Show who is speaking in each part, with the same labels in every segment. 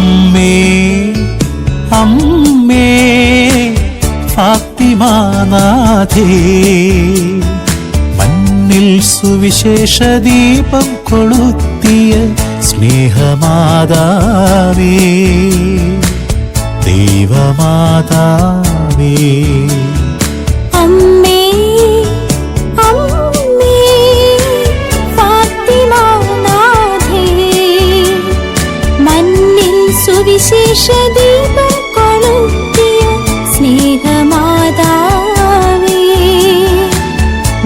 Speaker 1: അമ്മേ അമ്മേ ഫാത്തിമാനാഥേ മണ്ണിൽ സുവിശേഷ ദീപം കൊളുത്തിയ സ്നേഹമാതാവേ ദൈവമാതാവേ
Speaker 2: സുവിശേഷ ദീപം കൊളുത്തിയ സ്നേഹമാതാവേ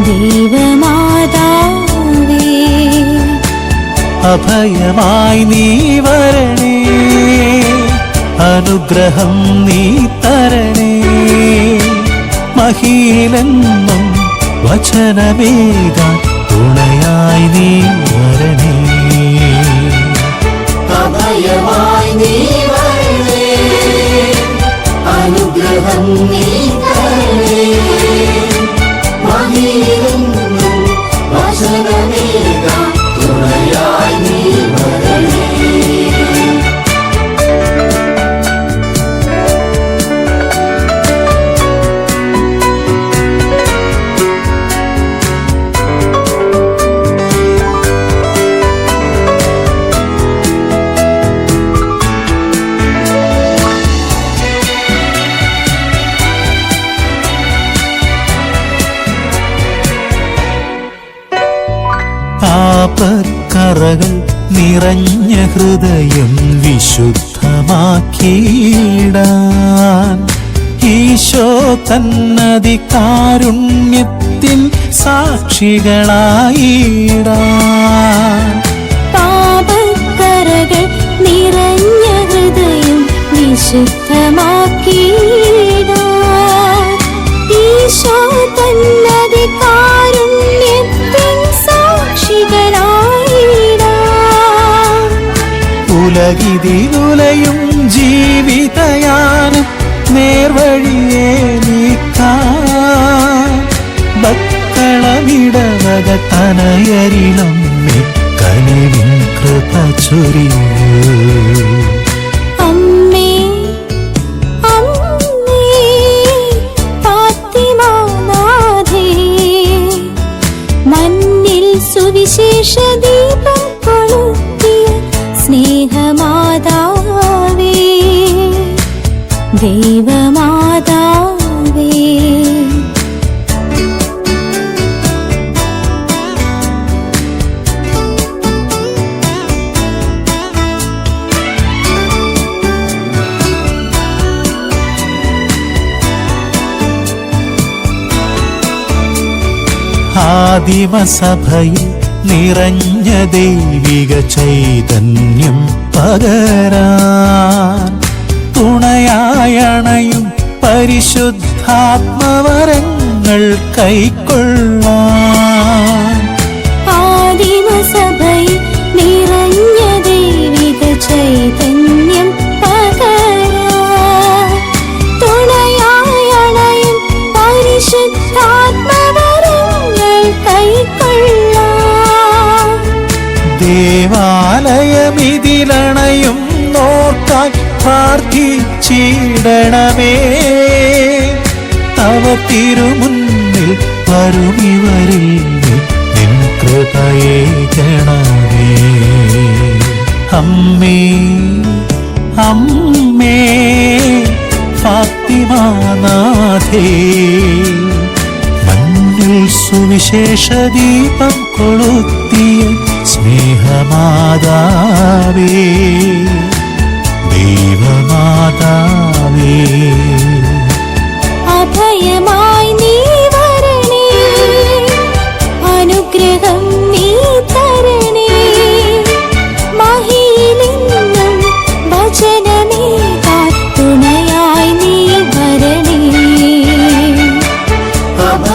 Speaker 2: ദൈവമാതാവേ.
Speaker 1: അഭയമായി നീ വരണേ അനുഗ്രഹം നീ തരണേ. മഹീലെന്നും വചനമേകാൻ തുണയായി നീ പാപക്കറകൾ നിറഞ്ഞ ഹൃദയം വിശുദ്ധമാക്കിയിടാൻ. ഈശോ തന്നതി കാരുണ്യത്തിൻ സാക്ഷികളായിടാൻ.
Speaker 2: പാപക്കറകൾ നിറഞ്ഞ ഹൃദയം വിശുദ്ധമാക്കിയിടാൻ
Speaker 1: ഉലകിതിലുലയും ജീവിതയാണ് നേർവഴിയെ നീക്കാൻ ബക്കളമിടവക തനയരിളം കനിവിൻ കൃപ ആദിമസഭയിൽ നിറഞ്ഞ ദൈവിക ചൈതന്യം പകരാൻ തുണയായണയും പരിശുദ്ധാത്മവരങ്ങൾ കൈക്കൊള്ളാൻ
Speaker 2: ആദിമസഭയിൽ നിറഞ്ഞ ദൈവിക ചൈതന്യം
Speaker 1: പ്രാർത്ഥിച്ചിടണമേ തവ തിരുമുന്നിൽ വരുമിവരിൽ നിൻ കൃപയെ അമ്മേ അമ്മേ ഫാത്തിമാനാഥേ. മണ്ണിൽ സുവിശേഷ ദീപം കൊളുത്തിയ സ്നേഹമാതാവേ.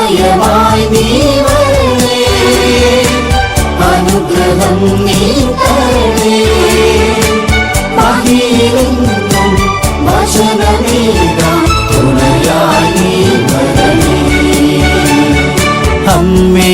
Speaker 2: സഹായമായി നീ വരണേ. അനുഗ്രഹം നീ തരണേ. പകീരുന്നും വചനമേത നീ വരണേ.
Speaker 3: അമ്മേ